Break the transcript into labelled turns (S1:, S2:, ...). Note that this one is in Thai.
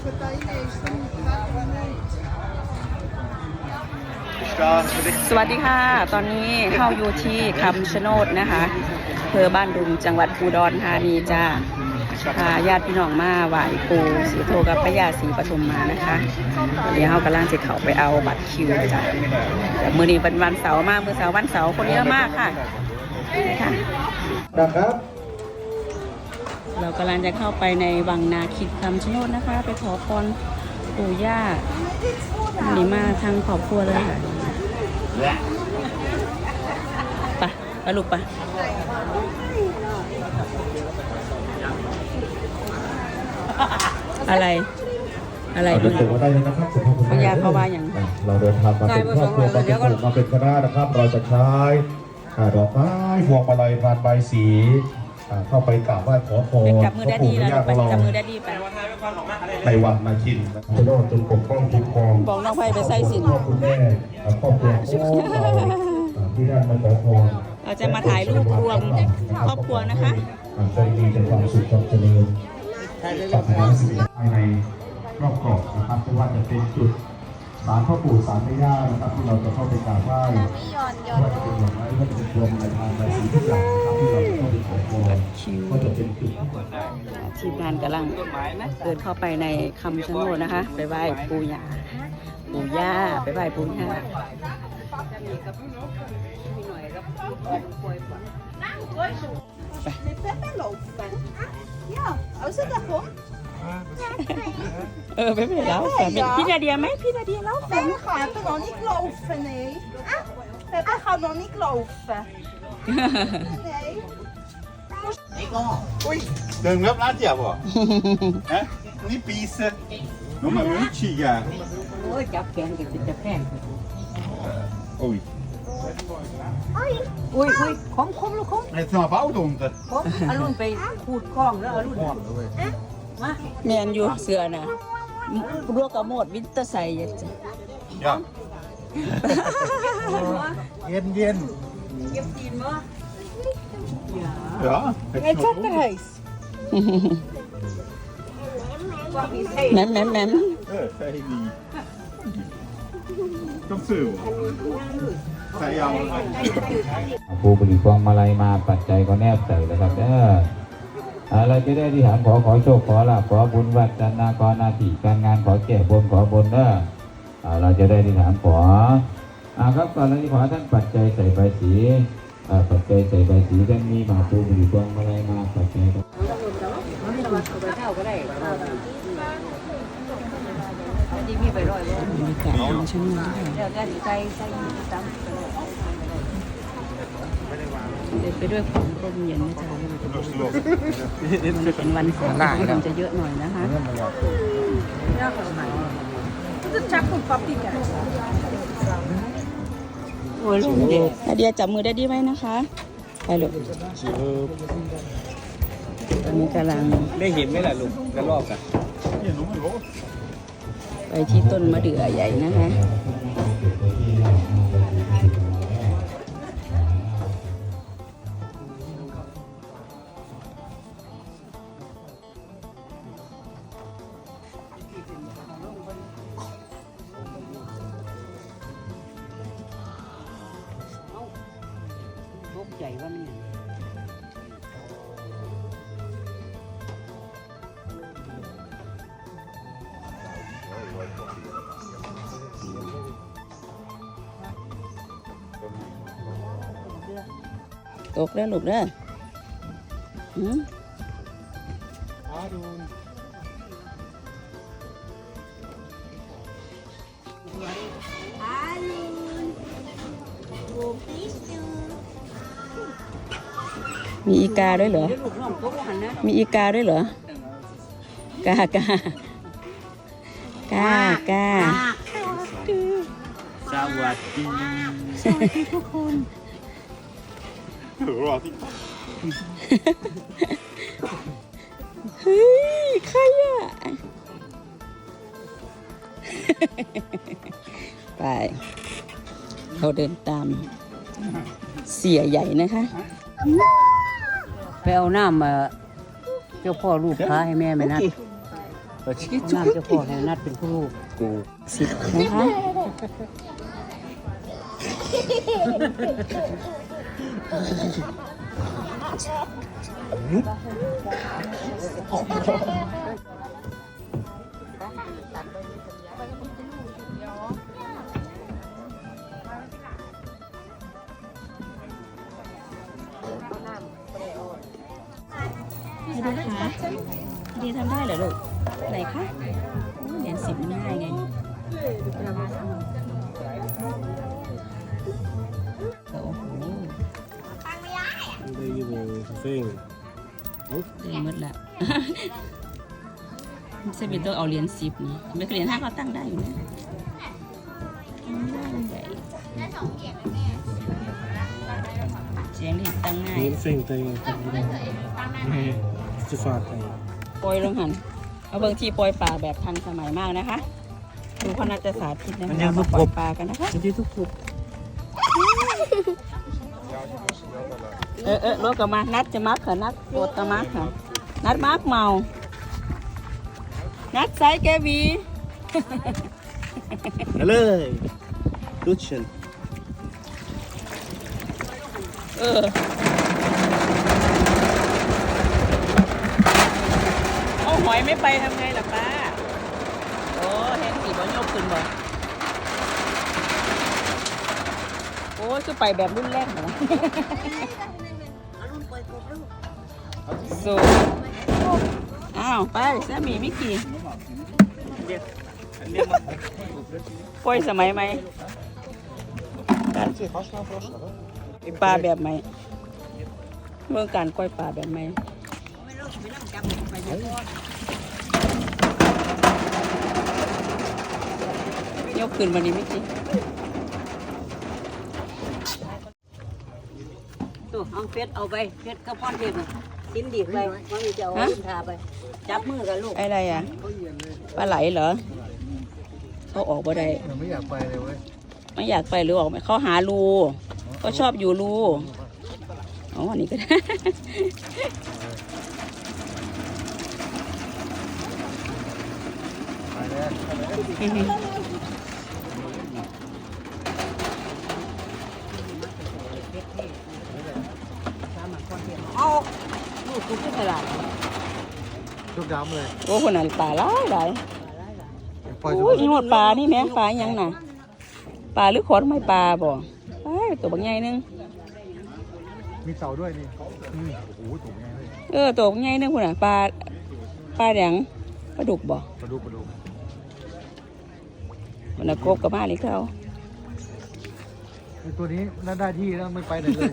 S1: สวัสดีค่ะ ตอนนี้เข้าอยู่ที่คำชะโนดนะคะเภอบ้านดุงจังหวัดอุดรธานีจ้าพาญาติพี่น้องมาไหว้ปู่สีโทกับพระยาศรีปทุมมานะคะเดี๋ยวเขากำลังจะเข้าไปเอาบัตรคิวจ้ะแต่มือนี้เป็นวันเสาร์มากมือเสาร์วันเสาร์คนเยอะมากค่ะค่ะ
S2: นะครับ
S1: เรากำลังจะเข้าไปในวังนาคิดคำชะโนดนะคะ ไปขอพรปู่ย่าวันนี้มาทางครอบครัวเลยค่ะไปไปลูกไปอะไร อะไร
S2: เรา
S1: มึ
S2: จะ
S1: ง
S2: ส่งมาได้เลยนะครับสุภาพบุรุษ
S1: พยาเขาว่าอย่าง
S2: เราเดินทางมาเป็นครอบครัวมาเป็นกลุ่มมาเป็นคณะนะครับ เราจะใช้อ่าดอกไม้พวงมาลัยพานใบายสีอ่า เข้าไปกราบไหว้ขอพร
S1: จับมือ
S2: พ
S1: แด
S2: ระ
S1: ด
S2: ปู่
S1: ดี้
S2: พ
S1: แล้ว
S2: ระย่า
S1: ไป
S2: ของเรา
S1: จับมือแดดดี้ไป
S2: ในวังนาคินจะโดนจนปกป้องคุ้มครอง
S1: บอกน้องไฟไปใส่สิน
S2: พ่อคุณแม่อ่าครอบครัวของเราอ่าที่ได้มาขอพร
S1: เราจะมาถ่ายรูปรวมครอบครัวนะคะ
S2: อ่าใจดีใจความสุขความเจริญปรารถนาสิ่งใดภายในรอบเกาะนะครับไม่ว่าจะเป็นจุด ศาลพ่อปู่ศาลแม่ย่านะครับที่เราจะเข้าไปกราบไหว้ไม่ว่าจะเป็นดอกไม้ไม่ว่าจะเป็นพวงมาลัยพานใบสีทุกอย่างนะครับที่เราจะเข้าไปขอพรก็จะเป็นจุดที่
S1: ทีมงานกำลังเดินเข้าไปในคำชะโนดนะคะ ไปไหว้ปู่ย่าปู่ย่าไปไหว้ปู่ย่า
S3: Les peppen lopen. Ja, og så derfor.
S1: เออไปไปแล้วแฟนพี่นาเดียไหมพี่นาเดียแล้วแฟน
S3: Peppen gaat er nog niet lopen, nee. Peppen gaat nog niet lopen. Nee.
S4: Oi, đừng gấp lá chèo à? Hả? Ní pizza. Nó mà muốn chi à?
S1: โอ้ยจับแกงกับจะแพง
S4: Oi,
S5: อุ้ยอุ้ยของคมลูกคม
S4: này sao mà báo đồn ta?
S5: ของอรุณไปขูดคล้องแล้วอรุณมา
S1: แมนอยู่เสือน่ะรวกกับหมดวินเตอร์ไซด์จ้ะ
S4: Dạ. Yên yên.
S5: เก็บตีนบ่
S4: Dạ.
S3: Hij zet er huis.
S5: ว่ามีเท่
S1: แหมมแหมมแหมม
S4: Ờ, đây gì? Trong sử. Thầy ông.
S6: ผู้ผลิตพวงมาลัยมาปัจจัยก็แนบใส่แล้วครับเด้อ อ่าเราจะได้ที่ฐานขอขอโชคขอลาภขอบุญวัฒนาขอหนาทีการงานขอแก่บนขอบนเด้ออ่าเราจะได้ที่ฐานขออ่าครับก่อนเราจะขอท่านปัจจัยใส่ใบสีอ่าปัจจัยใส่ใบสีท่านมีมาผู้ผลิตพวงมาลัยมาปัจจัยก็
S5: ดีมีไปร้อยบ่
S1: บรรยากาศคำชะโนดนะคะ
S5: เดี๋ยวกันใจใจตาม
S1: เดินไปด้วยความร่มเย็นนะจ๊ะมันเป็นวันเสาร์คนจะเยอะหน่อยนะคะ
S3: Dat is chap van paprika.
S1: โอ้ยลูกเด็กนาเดียจับมือได้ดีไว้นะคะไปลูกตอนนี้กำลัง
S7: ได้เห็นไหมล่ะลูกกระรอกอะ
S1: ไปที่ต้นมะเดื่อใหญ่นะคะ
S5: พวกใหญ่ว่ามัน
S1: ตกแล้วลูกเด้อหืมมีอีกาด้วยเหรอ
S5: ลูก น้องพวกหันนะ
S1: มีอีกาด้วยเหรอ กากากากา
S7: สวัสดี
S4: Rồi thì
S1: เฮ้ย ใครอะไป เราเดินตามเสียใหญ่นะคะ
S5: ไปเอาน้ำมาเจ้าพ่อลูกค้าให้แม่ไหมนะน้ำจะพอให้นัดเป็นผู้ลูก
S7: กู
S1: สิบนะคะ ให้ดูนะคะดีทำได้เหรอลูก ไหนคะโอ้เหรียญสิบมันง่ายไงโอ้โห
S7: ได้ยินเฟ้ง
S1: เต็มหมดละเซบินต้องเอาเหรียญสิบนี่ไม่เหรียญห้าก็ตั้งได้อยู่นะตั้งได้ใหญ่เสียงนี่ตั้งง่าย
S7: เฟ้งแต่ จะฝากไป
S1: ปล่อยลงหันเอาเบิ่งที่ปล่อยปลาแบบทันสมัยมากนะคะดูเขาน่าจะสาธิตนะคะเรามาปล่อยปลากันนะคะ
S7: ที่ทุกทุก
S1: เออเออรถกลับมานัดจะมักค่ะนัดโอดตะมักค่ะนัดมักเมา นัดไซส์แกวี
S7: เลยดูชัน
S1: เออ เอาหอย ไม่ไปทำไงล่ะป้า โอ้เห็นสีบอลยกขึ้นบ่โอ้ยคือไปแบบรุ่นแรกเหรอสูอ้าวไปแซมมี่มิกกี้ปล่อยสมัยไหมการปลาแบบไหมเมื่องการกล้อยปลาแบบไหม ยกขึ้นวันนี้มิกกี้
S5: ตัวเอาเฟสเอาไปเฟสกับป้อนเทปสิ้นดีไปมันมีจะเอาลิ้นทาไป จับมือกันลูก
S1: อะไรอะ ปลาไหลเหรอ เขาออกบ่ได้
S7: ไม่อยากไปเลยเว้ย
S1: ไม่อยากไปหรือออกไม่เขาหารู ก็ชอบอยู่รู อ๋ออันนี้ก็ได้
S7: ไปแล้ว
S1: เอาลูกกูขึ้นตลาด
S7: ทุกดำเลย
S1: โอ้คนนั้นปลาหลายหลาย
S7: ปล่อย
S1: โอ้ยอีหมดปลานี่แม่ปลาอีหยังน่ะปลาหรือขอดไม่ปลาบ่ไปตัวบางใหญ่หนึง
S7: มีเต่าด้วยนี่นี่โอ้โหถูกไงเลย
S1: เออตัวบางใหญ่หนึงคนน่ะปลาปลาแดงปลาดุกบ่
S7: ปลาดุกปลาดุ
S1: มันกบกับบ้านอีกแล้วไอ้
S7: ตัวนี้น่าได้ที่แล้วไม่ไปไหนเลย